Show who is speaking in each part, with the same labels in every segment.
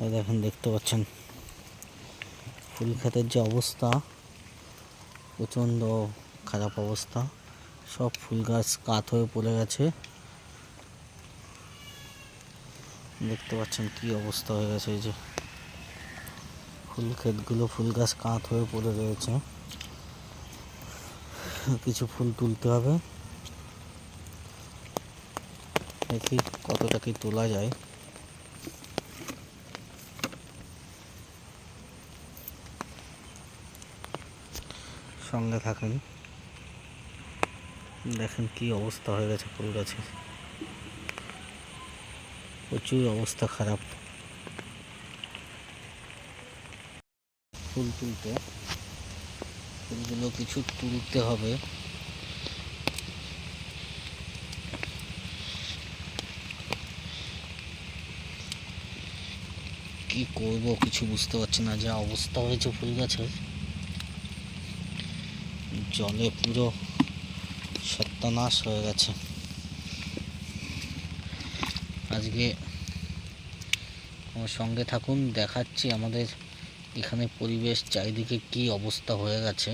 Speaker 1: এই দেখেন, দেখতে পাচ্ছেন। ফুল ক্ষেতের যে অবস্থা, প্রচণ্ড খারাপ অবস্থা। সব ফুল গাছ কাত হয়ে পড়ে গেছে। দেখতে পাচ্ছেন কি অবস্থা হয়ে গেছে এই যে। ফুল ক্ষেতগুলো ফুল গাছ কাত হয়ে পড়ে রয়েছে। কিছু ফুল তুলতে হবে। দেখি কতটা কি তোলা যায়। সঙ্গে থাকেন। দেখেন কি অবস্থা হয়ে গেছে ফুল গাছের প্রচুর অবস্থা খারাপ। ফুল তুলতে। ফুলগুলো কিছু তুলতে হবে। কি করব কিছু বুঝতে পারছি না, যা অবস্থা হয়েছে ফুল গাছের। জলে পুরো সত্যানাশ হয়ে গেছে। আজকে আমার সঙ্গে থাকুন, দেখাচ্ছি আমাদের এখানে পরিবেশ, চারিদিকে কি অবস্থা হয়ে গেছে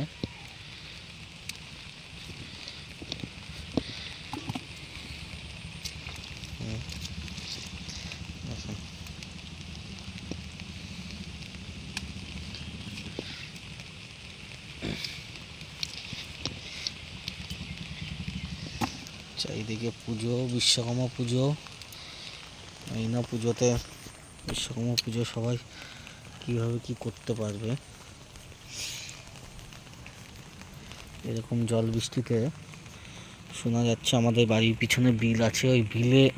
Speaker 1: হুম। দেখুন। চারিদিকে পুজো, বিশ্বকর্মা পুজো, এই না পুজোতে বিশ্বকর্মা পুজো সবাই কীভাবে কি করতে পারবে? এরকম জল বৃষ্টিতে শোনা যাচ্ছে আমাদের বাড়ির পিছনে বিল আছে। ওই বিলে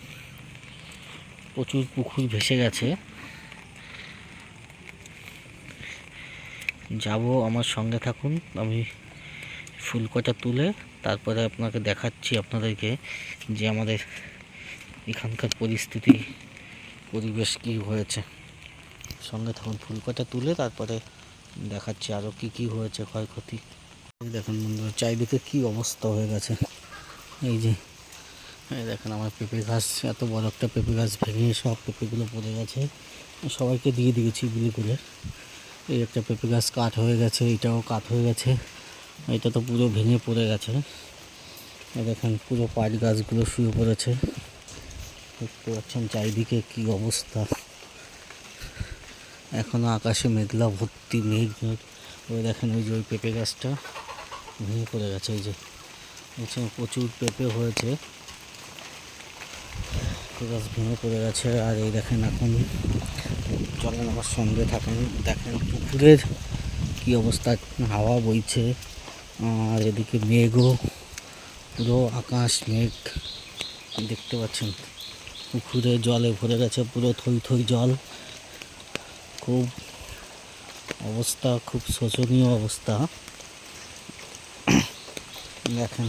Speaker 1: প্রচুর পুকুর ভেসে গেছে। যাব আমার সঙ্গে থাকুন। আমি ফুলকটা তুলে তারপরে আপনাকে দেখাচ্ছি আপনাদেরকে যে আমাদের এখানকার পরিস্থিতি, পরিবেশ কি হয়েছে। সঙ্গে থাকুন, ফুল কটা তুলে তারপরে দেখাচ্ছি আরও কি কি হয়েছে, ক্ষয়ক্ষতি। দেখুন বন্ধুরা, চারিদিকে কি অবস্থা হয়ে গেছে। এই যে, এই দেখেন আমার পেঁপে গাছ, এত বড় একটা পেঁপে গাছ ভেঙে সব পেঁপেগুলো পড়ে গেছে। সবাইকে দিয়ে দিয়েছি বিলি করে। এই একটা পেঁপে গাছ কাঠ হয়ে গেছে, এটাও কাঠ হয়ে গেছে। এটা তো পুরো ভেঙে পড়ে গেছে। দেখেন, পুরো পাট গাছগুলো শুয়ে পড়েছে। দেখতে পাচ্ছেন চারিদিকে কি অবস্থা। এখনও আকাশে মেঘলা ভর্তি মেঘ। মেঘ ওই দেখেন, ওই যে ওই পেঁপে গাছটা ভেঙে পড়ে গেছে ওই যে। প্রচুর পেঁপে হয়েছে। গাছ ভেঙে পড়ে গেছে। আর এই দেখেন, এখন চলেন আমার সঙ্গে থাকেন, দেখেন পুকুরের কি অবস্থা, হাওয়া বইছে। আর এদিকে মেঘও, পুরো আকাশ মেঘ দেখতে পাচ্ছেন। পুকুরে জলে ভরে গেছে পুরো থই থই জল। খুব অবস্থা, খুব শোচনীয় অবস্থা। দেখেন,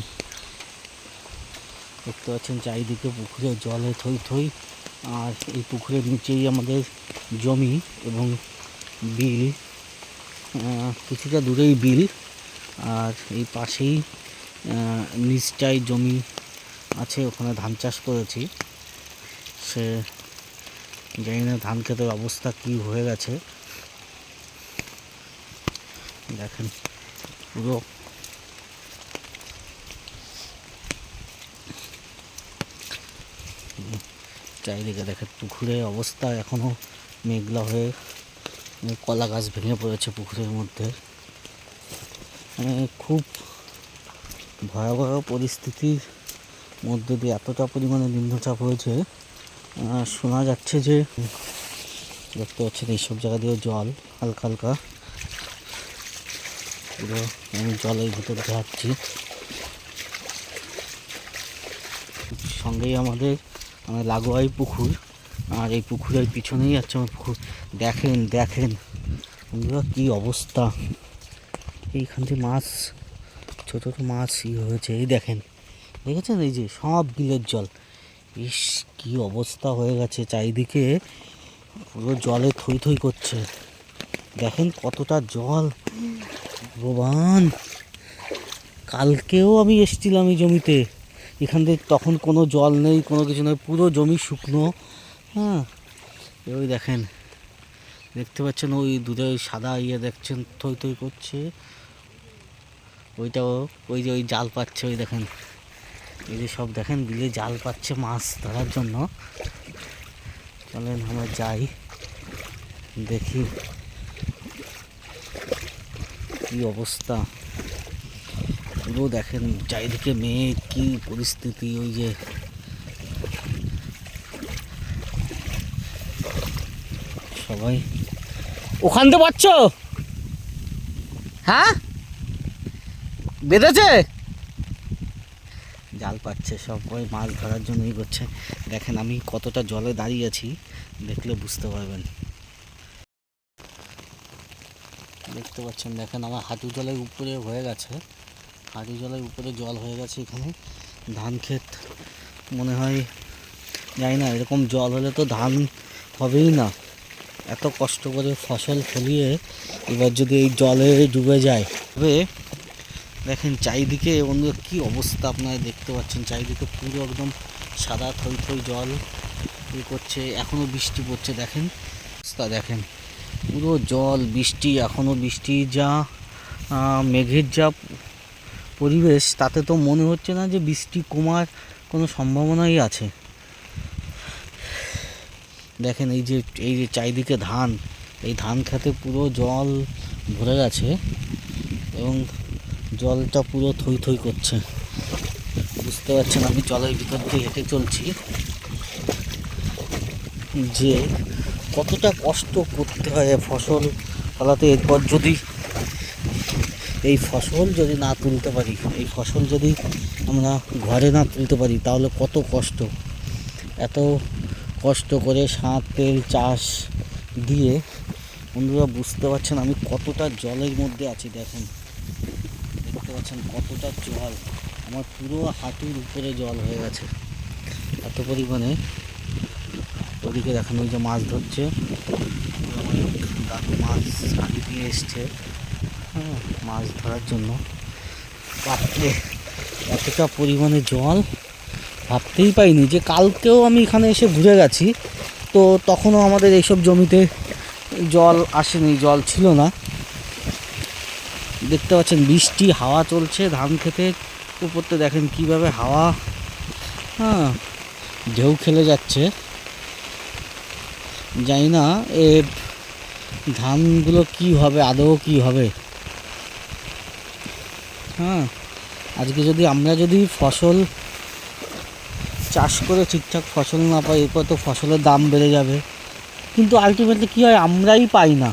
Speaker 1: দেখতে পাচ্ছেন চারিদিকে পুকুরে জলে থই থই। আর এই পুকুরের নিচেই আমাদের জমি এবং বিল। কিছুটা দূরেই বিল। আর এই পাশেই নিচটাই জমি আছে, ওখানে ধান চাষ করেছি। সে জানি না ধান ক্ষেতের অবস্থা কি হয়ে গেছে। দেখেন পুরো। চারিদিকে দেখেন পুকুরের অবস্থা এখনও মেঘলা হয়ে, কলা গাছ ভেঙে পড়েছে পুকুরের মধ্যে। মানে খুব ভয়াবহ পরিস্থিতির মধ্যে দিয়ে এতটা পরিমাণে নিম্নচাপ হয়েছে। শোনা যাচ্ছে যে, দেখতে পাচ্ছেন এইসব জায়গা দিয়েও জল হালকা হালকা। পুরো আমি জলের ভিতর যাচ্ছি সঙ্গেই আমাদের মানে লাগোয়াই পুকুর। আর এই পুকুরের পিছনেই আছে আমার পুকুর। দেখেন দেখেন। বন্ধুরা, কী অবস্থা। এইখান থেকে মাছ, ছোটো ছোটো মাছ ই হয়েছে, এই দেখেন। দেখেছেন এই যে সব বিলের জল। ইস, কি অবস্থা হয়ে গেছে চারিদিকে। পুরো জলে থই থই করছে। দেখেন কতটা জল। ভগবান! কালকেও আমি এসেছিলাম এই জমিতে। এখান থেকে তখন কোনো জল নেই, কোনো কিছু নেই, পুরো জমি শুকনো। হ্যাঁ ওই দেখেন। দেখতে পাচ্ছেন ওই দূরে সাদা ইয়ে দেখছেন, থই থই করছে। ওইটাও, ওই যে ওই জাল পাচ্ছে, ওই দেখেন। এই যে সব দেখেন, বিলে জাল পাচ্ছে মাছ ধরার জন্য। চলেন আমরা যাই, দেখি কি অবস্থা। পুরো দেখেন, চারিদিকে মেয়ে কি পরিস্থিতি, ওই যে। সবাই। ওখান থেকে পাচ্ছ হ্যাঁ? বেঁধেছে? জাল পাচ্ছে সবাই মাছ ধরার জন্য করছে। দেখেন আমি কতটা জলে দাঁড়িয়ে আছি, দেখলে বুঝতে পারবেন। দেখতে পাচ্ছেন, দেখেন আমার হাঁটু জলের উপরে হয়ে গেছে। হাঁটু জলের উপরে জল হয়ে গেছে এখানে। ধান ক্ষেত মনে হয় জানি না, এরকম জল হলে তো ধান হবেই না। এত কষ্ট করে ফসল ফলিয়ে এবার যদি এই জলে ডুবে যায়, তবে দেখেন, চারিদিকে অন্য কি অবস্থা আপনারা দেখতে পাচ্ছেন? চারিদিকে পুরো একদম সাদা থই থই জল ই করছে এখনও বৃষ্টি পড়ছে, দেখেন। অবস্থা দেখেন। পুরো জল, বৃষ্টি এখনও বৃষ্টি যা মেঘের যা পরিবেশ, তাতে তো মনে হচ্ছে না যে বৃষ্টি কমার কোনো সম্ভাবনাই আছে। দেখেন, এই যে এই যে চারিদিকে ধান, এই ধান খেতে পুরো জল ভরে গেছে এবং জলটা পুরো থই থই করছে। বুঝতে পারছেন আমি জলের ভিতর দিয়ে হেঁটে চলছি। যে কতটা কষ্ট করতে হয় ফসল ফলাতে। এরপর যদি এই ফসল যদি না তুলতে পারি, এই ফসল যদি আমরা ঘরে না তুলতে পারি, তাহলে কত কষ্ট। এত কষ্ট করে সার, তেল, চাষ দিয়ে বন্ধুরা বুঝতে পারছেন আমি কতটা জলের মধ্যে আছি, দেখেন। দেখতে পাচ্ছেন, কতটা জল। আমার পুরো হাঁটুর উপরে জল হয়ে গেছে। এত পরিমাণে ওদিকে দেখেন ওই যে মাছ ধরছে। মাছ আগে দিয়ে এসছে। হ্যাঁ মাছ ধরার জন্য। বাপরে, এতটা পরিমাণে জল। ভাবতেই পাইনি যে কালকেও আমি এখানে এসে ঘুরে গেছি। তো তখনও আমাদের এইসব জমিতে জল আসেনি, জল ছিল না। দেখতে পাচ্ছেন বৃষ্টি, হাওয়া চলছে, ধান খেতে উপরতে দেখেন কীভাবে হাওয়া। হ্যাঁ ঢেউ খেলে যাচ্ছে। জানি না, এ ধানগুলো কি হবে, আদৌ কি হবে? হ্যাঁ আজকে যদি আমরা যদি ফসল চাষ করে ঠিকঠাক ফসল না পাই, এরপর তো ফসলের দাম বেড়ে যাবে। কিন্তু আলটিমেটলি কী হয়, আমরাই পাই না।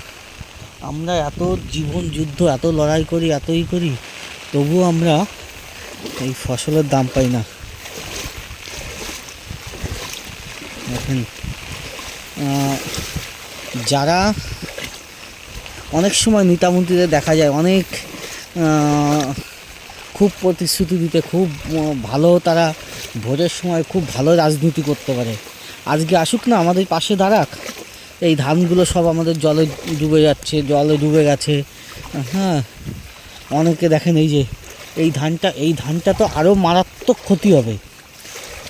Speaker 1: আমরা এত জীবন যুদ্ধ, এত লড়াই করি, এতই করি, তবুও আমরা এই ফসলের দাম পাই না। দেখেন যারা অনেক সময় নেতামন্ত্রীদের দেখা যায়, অনেক খুব প্রতিশ্রুতি দিতে, খুব ভালো তারা ভোটের সময় খুব ভালো রাজনীতি করতে পারে। আজকে আসুক না, আমাদের পাশে দাঁড়াক। এই ধানগুলো সব আমাদের জলে ডুবে যাচ্ছে, জলে ডুবে গেছে। হ্যাঁ অনেকে দেখেন এই যে, এই ধানটা এই ধানটা তো আরও মারাত্মক ক্ষতি হবে।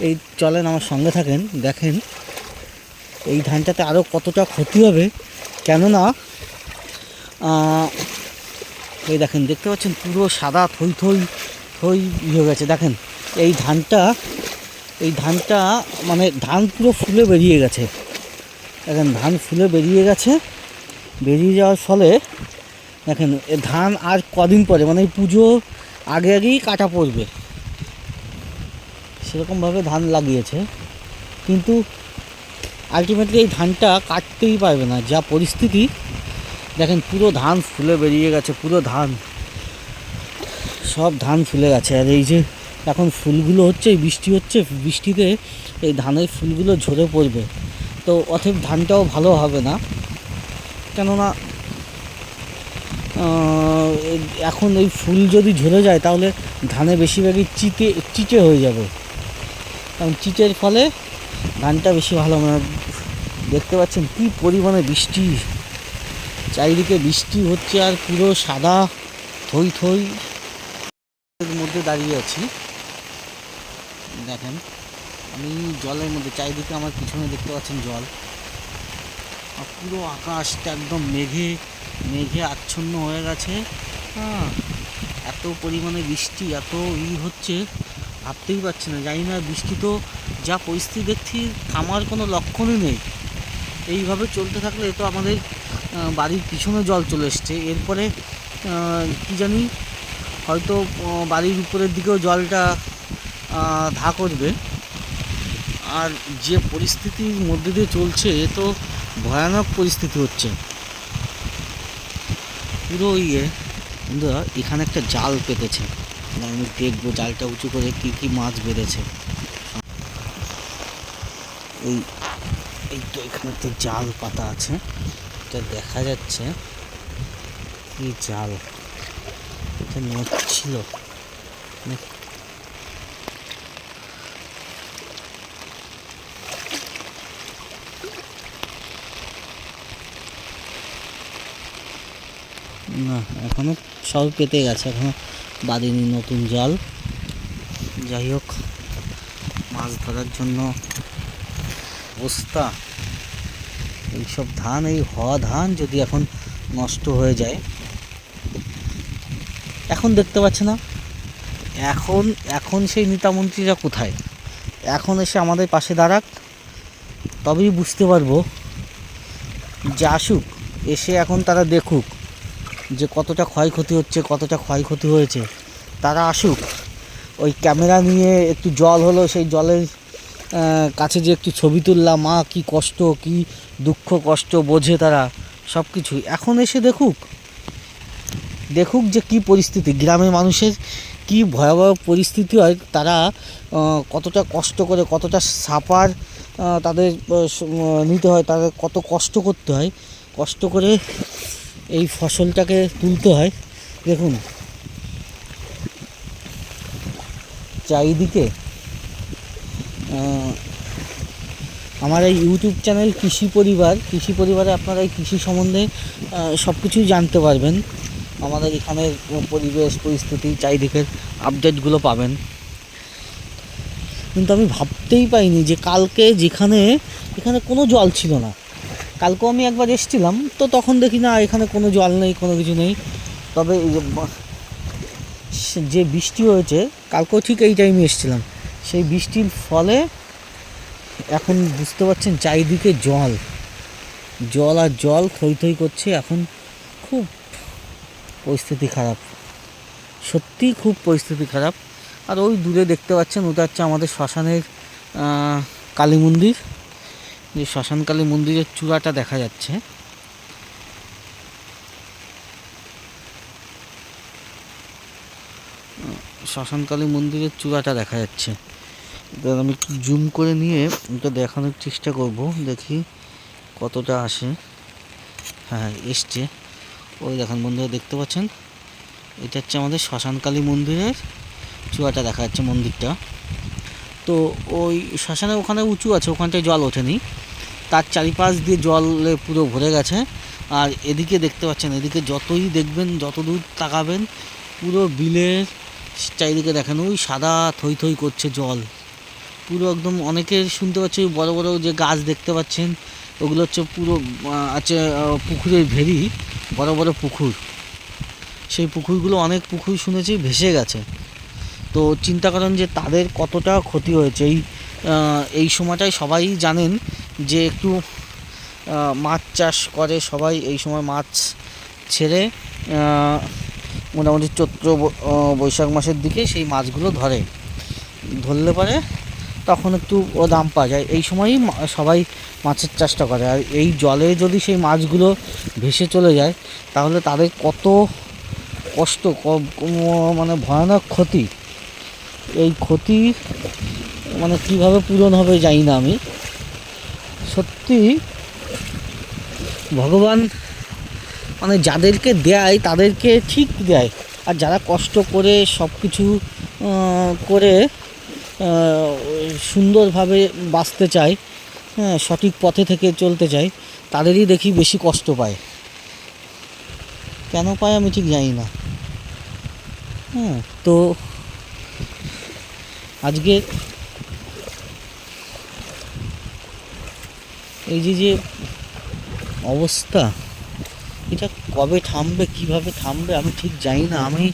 Speaker 1: এই চলেন আমার সঙ্গে থাকেন, দেখেন এই ধানটাতে আরও কতটা ক্ষতি হবে। কেননা এই দেখেন, দেখতে পাচ্ছেন পুরো সাদা থই থই থই ই হয়ে গেছে। দেখেন, এই ধানটা এই ধানটা মানে ধান পুরো ফুলে বেরিয়ে গেছে। দেখেন, ধান ফুলে বেরিয়ে গেছে। বেরিয়ে যাওয়ার ফলে দেখেন ধান আর কদিন পরে মানে পুজো আগে আগেই কাটা পড়বে। সেরকমভাবে ধান লাগিয়েছে। কিন্তু আলটিমেটলি এই ধানটা কাটতেই পারবে না। যা পরিস্থিতি, দেখেন, পুরো ধান ফুলে বেরিয়ে গেছে, পুরো ধান। সব ধান ফুলে গেছে। আর এই যে এখন ফুলগুলো হচ্ছে বৃষ্টি হচ্ছে, বৃষ্টিতে এই ধানের ফুলগুলো ঝরে পড়বে। তো অথব ধানটাও ভালো হবে না। কেননা এখন এই ফুল যদি ঝরে যায়, তাহলে ধানে বেশিরভাগই চিটে চিটে হয়ে যাবে। কারণ চিটের ফলে ধানটা বেশি ভালো হবে না। দেখতে পাচ্ছেন কি পরিমাণে বৃষ্টি। চারিদিকে বৃষ্টি হচ্ছে আর পুরো সাদা, থই থই মধ্যে দাঁড়িয়ে আছি। দেখেন। আমি জলের মধ্যে, চারিদিকে আমার পিছনে দেখতে পাচ্ছেন জল। আর পুরো আকাশটা একদম মেঘে মেঘে আচ্ছন্ন হয়ে গেছে। হ্যাঁ এত পরিমাণে বৃষ্টি, এত ই হচ্ছে, ভাবতেই পারছি না। জানি না বৃষ্টি তো যা পরিস্থিতি দেখছি, থামার কোনো লক্ষণই নেই। এইভাবে চলতে থাকলে তো আমাদের বাড়ির পিছনে জল চলে এসছে। এরপরে কি জানি, হয়তো বাড়ির উপরের দিকেও জলটা ধা করবে। আর যে পরিস্থিতির মধ্যে দিয়ে চলছে, এ তো ভয়ানক পরিস্থিতি হচ্ছে। পুরো ইয়ে বন্ধুরা, এখানে একটা জাল পেতেছে। আমি দেখব জালটা উঁচু করে কি কি মাছ বেড়েছে এই এই তো এখানে একটা জাল পাতা আছে। এটা দেখা যাচ্ছে কি জাল। এটা নেট ছিল। না, এখনও সব পেতে গেছে, এখনও বাঁধেনি নতুন জাল। যাই হোক, মাছ ধরার জন্য অবস্থা। এইসব ধান, এই হওয়া ধান যদি এখন নষ্ট হয়ে যায়, এখন দেখতে পাচ্ছে না। এখন এখন সেই নেতামন্ত্রীরা কোথায়? এখন এসে আমাদের পাশে দাঁড়াক, তবেই বুঝতে পারব। যে আসুক, এসে এখন তারা দেখুক। যে কতটা ক্ষয়ক্ষতি হচ্ছে, কতটা ক্ষয়ক্ষতি হয়েছে, তারা আসুক। ওই ক্যামেরা নিয়ে একটু জল হলো, সেই জলের কাছে যে একটু ছবি তুললাম মা কি কষ্ট, কি দুঃখ, কষ্ট বোঝে তারা সব কিছুই এখন এসে দেখুক দেখুক যে কি পরিস্থিতি, গ্রামের মানুষের কি ভয়াবহ পরিস্থিতি হয়, তারা কতটা কষ্ট করে, কতটা সাপার তাদের নিতে হয়, তাদের কত কষ্ট করতে হয়। কষ্ট করে এই ফসলটাকে তুলতে হয়। দেখুন। চারিদিকে আমার এই ইউটিউব চ্যানেল কৃষি পরিবার, কৃষি পরিবারে আপনারা এই কৃষি সম্বন্ধে সব কিছুই জানতে পারবেন। আমাদের এখানের পরিবেশ, পরিস্থিতি, চারিদিকের আপডেটগুলো পাবেন। কিন্তু আমি ভাবতেই পাইনি যে কালকে যেখানে, এখানে কোনো জল ছিল না। কালকেও আমি একবার এসেছিলাম, তো তখন দেখি না এখানে কোনো জল নেই, কোনো কিছু নেই। তবে যে বৃষ্টি হয়েছে, কালকেও ঠিক এই টাইমে এসেছিলাম। সেই বৃষ্টির ফলে এখন বুঝতে পারছেন চারিদিকে জল। জল আর জল থই থই করছে, এখন খুব পরিস্থিতি খারাপ। সত্যিই খুব পরিস্থিতি খারাপ। আর ওই দূরে দেখতে পাচ্ছেন, ওটা হচ্ছে আমাদের শ্মশানের কালী মন্দির। যে শ্মশান কালী মন্দিরের চূড়াটা দেখা যাচ্ছে। শ্মশান কালী মন্দিরের চূড়াটা দেখা যাচ্ছে। এবার আমি জুম করে নিয়ে ওটা দেখানোর চেষ্টা করব, দেখি কতটা আসে। হ্যাঁ এসছে। ওই দেখেন বন্ধুরা, দেখতে পাচ্ছেন? এটা হচ্ছে আমাদের শ্মশানকালী মন্দিরের চূড়াটা দেখা যাচ্ছে মন্দিরটা। তো ওই শ্মশানে ওখানে উঁচু আছে ওখানটায় জল ওঠেনি। তার চারিপাশ দিয়ে জলে পুরো ভরে গেছে। আর এদিকে দেখতে পাচ্ছেন, এদিকে যতই দেখবেন যত দূর তাকাবেন, পুরো বিলের চারিদিকে দেখেন, ওই সাদা থই থই করছে জল। পুরো একদম অনেকের শুনতে পাচ্ছি, বড় বড় যে গাছ দেখতে পাচ্ছেন, ওগুলো হচ্ছে পুরো আছে পুকুরের ভেরি বড় বড় পুকুর। সেই পুকুরগুলো অনেক পুকুর শুনেছি ভেসে গেছে। তো চিন্তা করেন যে তাদের কতটা ক্ষতি হয়েছে। এই এই সময়টাই সবাই জানেন যে একটু মাছ চাষ করে সবাই, এই সময় মাছ ছেড়ে মোটামুটি চৈত্র বৈশাখ মাসের দিকে সেই মাছগুলো ধরে। ধরলে পরে তখন একটু ও দাম পাওয়া যায়। এই সময়ই সবাই মাছের চাষটা করে। আর এই জলে যদি সেই মাছগুলো ভেসে চলে যায়, তাহলে তাদের কত কষ্ট মানে ভয়ানক ক্ষতি। এই ক্ষতি মানে কীভাবে পূরণ হবে জানি না আমি। সত্যি ভগবান মানে যাদেরকে দেয়, তাদেরকে ঠিক দেয়। আর যারা কষ্ট করে সব কিছু করে সুন্দরভাবে বাঁচতে চায় হ্যাঁ সঠিক পথে থেকে চলতে চায়, তাদেরই দেখি বেশি কষ্ট পায়। কেন পায় আমি ঠিক জানি না। হ্যাঁ তো আজকে এই যে যে অবস্থা, এটা কবে থামবে, কীভাবে থামবে, আমি ঠিক জানি না, আমি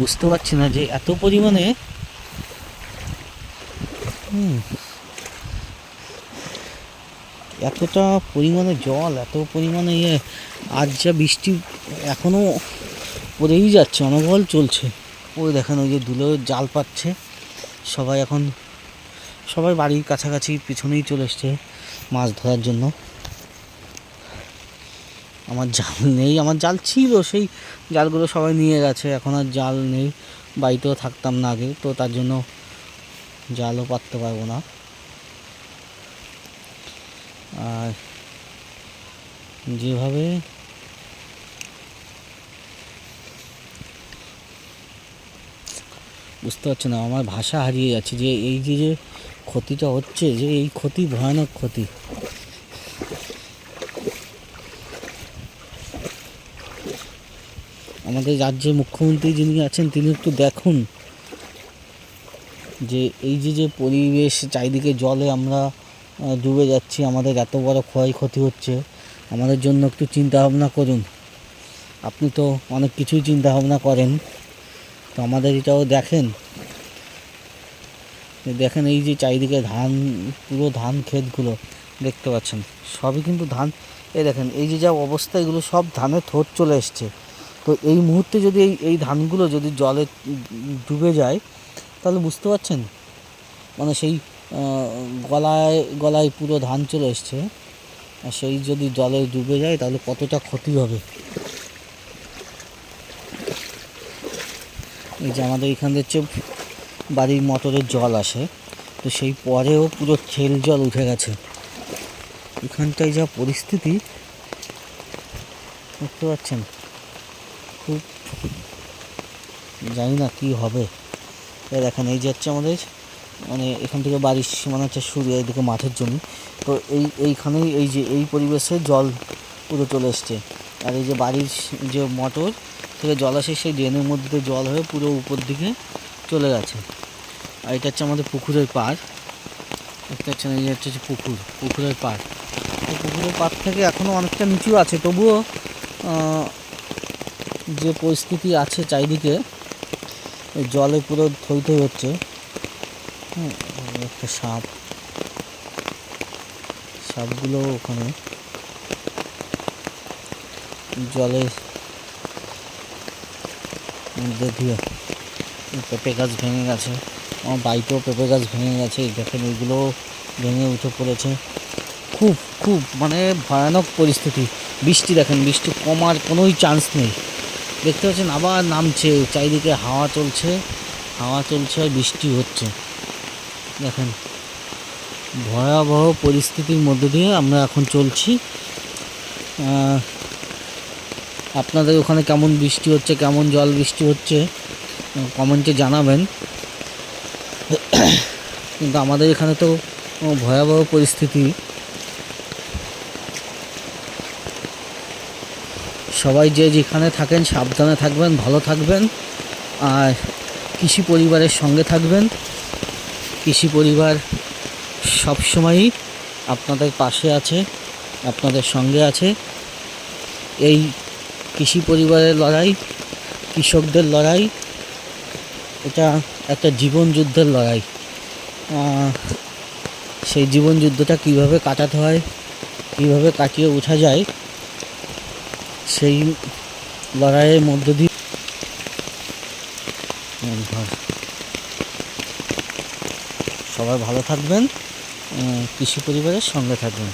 Speaker 1: বুঝতে পারছি না যে এত পরিমাণে এতটা পরিমাণে জল, এত পরিমাণে ইয়ে আজ যা বৃষ্টি এখনও পড়েই যাচ্ছে অনবল চলছে। ওই দেখেন ওই যে দুলো জাল পাচ্ছে। সবাই এখন, সবাই বাড়ির কাছাকাছি পিছনেই চলে এসছে মাছ ধরার জন্য। আমার জাল নেই, আমার জাল ছিল, সেই জালগুলো সবাই নিয়ে গেছে, এখন আর জাল নেই। বাড়িতেও থাকতাম না আগে, তো তার জন্য জালও পাততে পারব না। আর যেভাবে বুঝতে পারছি না, আমার ভাষা হারিয়ে যাচ্ছে যে এই যে যে ক্ষতিটা হচ্ছে, যে এই ক্ষতি ভয়ানক ক্ষতি। আমাদের রাজ্যের মুখ্যমন্ত্রী যিনি আছেন, তিনি একটু দেখুন যে এই যে যে পরিবেশ, চারিদিকে জলে আমরা ডুবে যাচ্ছি, আমাদের এত বড় ক্ষয়ক্ষতি হচ্ছে, আমাদের জন্য একটু চিন্তা ভাবনা করুন। আপনি তো অনেক কিছুই চিন্তা ভাবনা করেন। তো আমাদের এটাও দেখেন। দেখেন এই যে চারিদিকে ধান, পুরো ধান ক্ষেতগুলো দেখতে পাচ্ছেন। সবই কিন্তু ধান। এই দেখেন, এই যে যা অবস্থা, এগুলো সব ধানের থোট চলে এসছে। তো এই মুহূর্তে যদি এই এই ধানগুলো যদি জলে ডুবে যায়, তাহলে বুঝতে পারছেন? মানে সেই গলায় গলায় পুরো ধান চলে এসছে। আর সেই যদি জলে ডুবে যায়, তাহলে কতটা ক্ষতি হবে? এই যে আমাদের এখান থেকে বাড়ির মোটরের জল আসে, তো সেই পরেও পুরো খেল জল উঠে গেছে। এখানটায় যা পরিস্থিতি, দেখতে পাচ্ছেন? খুব জানি না কি হবে। দেখেন, এই যে হচ্ছে আমাদের মানে এখান থেকে বাড়ির সীমানা হচ্ছে শুরু, এদিকে মাঠের জমি। তো এই, এইখানেই এই যে এই পরিবেশে জল পুরো চলে এসছে। আর এই যে বাড়ির যে মোটর থেকে জল আসে, সেই ড্রেনের মধ্যে দিয়ে জল হয়ে পুরো উপর দিকে চলে গেছে। আর এটা হচ্ছে আমাদের পুকুরের পাড়। দেখতে পাচ্ছেন, এই হচ্ছে পুকুর, পুকুরের পাড়। তো পুকুরের পাড় থেকে এখনও অনেকটা নিচু আছে, তবুও যে পরিস্থিতি আছে চারিদিকে জলে পুরো থই থই হচ্ছে। একটা সাপ। সাপগুলো ওখানে জলে মধ্যে দিয়ে পেঁপে গাছ ভেঙে গেছে। আমার বাড়িতেও পেঁপে গাছ ভেঙে গেছে। দেখেন ওইগুলো ভেঙে উঠে পড়েছে। খুব খুব মানে ভয়ানক পরিস্থিতি। বৃষ্টি দেখেন, বৃষ্টি কমার কোনোই চান্স নেই। দেখতে পাচ্ছেন, আবার নামছে। চারিদিকে হাওয়া চলছে হাওয়া চলছে আর বৃষ্টি হচ্ছে। দেখেন, ভয়াবহ পরিস্থিতির মধ্যে দিয়ে আমরা এখন চলছি। আপনাদের ওখানে কেমন বৃষ্টি হচ্ছে, কেমন জল বৃষ্টি হচ্ছে কমেন্টে জানাবেন। কিন্তু আমাদের এখানে তো ভয়াবহ পরিস্থিতি। সবাই যে যেখানে থাকেন, সাবধানে থাকবেন, ভালো থাকবেন। আর কৃষি পরিবারের সঙ্গে থাকবেন। কৃষি পরিবার সবসময়ই আপনাদের পাশে আছে, আপনাদের সঙ্গে আছে। এই কৃষি পরিবারের লড়াই, কৃষকদের লড়াই, এটা একটা জীবন যুদ্ধের লড়াই সেই জীবন যুদ্ধটা কীভাবে কাটাতে হয়, কীভাবে কাটিয়ে ওঠা যায়, সেই লড়াইয়ের মধ্য দিয়ে সবাই ভালো থাকবেন কৃষি পরিবারের সঙ্গে থাকবেন।